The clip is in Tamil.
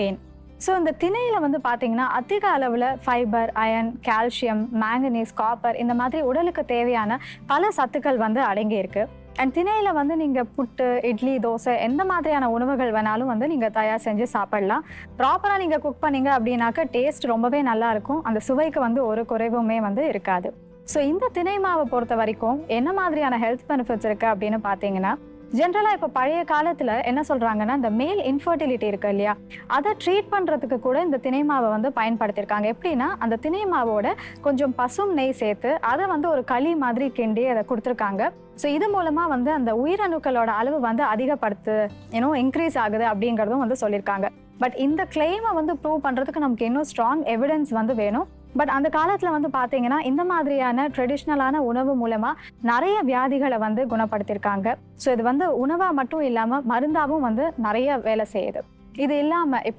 தேன். ஸோ இந்த திணையில் வந்து பார்த்தீங்கன்னா அதிக அளவில் fibre iron calcium manganese copper இந்த மாதிரி உடலுக்கு தேவையான பல சத்துக்கள் வந்து அடங்கியிருக்கு. அண்ட் திணையில் வந்து நீங்கள் புட்டு இட்லி தோசை எந்த மாதிரியான உணவுகள் வேணாலும் வந்து நீங்கள் தயார் செஞ்சு சாப்பிடலாம். ப்ராப்பராக நீங்கள் குக் பண்ணீங்க அப்படின்னாக்க டேஸ்ட் ரொம்பவே நல்லா இருக்கும். அந்த சுவைக்கு வந்து ஒரு குறைவுமே வந்து இருக்காது. ஸோ இந்த திணை மாவை பொறுத்த வரைக்கும் என்ன மாதிரியான ஹெல்த் பெனிஃபிட்ஸ் இருக்குது அப்படின்னு பார்த்தீங்கன்னா ஜென்ரலாக இப்போ பழைய காலத்தில் என்ன சொல்கிறாங்கன்னா இந்த மேல் இன்ஃபர்டிலிட்டி இருக்கு இல்லையா? அதை ட்ரீட் பண்ணுறதுக்கு கூட இந்த திணை மாவை வந்து பயன்படுத்தியிருக்காங்க. எப்படின்னா அந்த திணை மாவோட கொஞ்சம் பசும் நெய் சேர்த்து அதை வந்து ஒரு களி மாதிரி கிண்டி அதை கொடுத்துருக்காங்க. ஸோ இது மூலமாக வந்து அந்த உயிரணுக்களோட அளவு வந்து அதிகப்படுத்து ஏன்னோ இன்க்ரீஸ் ஆகுது அப்படிங்கிறதும் வந்து சொல்லியிருக்காங்க. பட் இந்த கிளைமை வந்து ப்ரூவ் பண்ணுறதுக்கு நமக்கு இன்னும் ஸ்ட்ராங் எவிடன்ஸ் வந்து வேணும். பட் அந்த காலத்தில் வந்து பார்த்தீங்கன்னா இந்த மாதிரியான ட்ரெடிஷ்னலான உணவு மூலமாக நிறைய வியாதிகளை வந்து குணப்படுத்தியிருக்காங்க ஸோ இது வந்து உணவாக மட்டும் இல்லாமல் மருந்தாகவும் வந்து நிறைய வேலை செய்யுது. இது இல்லாமல் இப்போ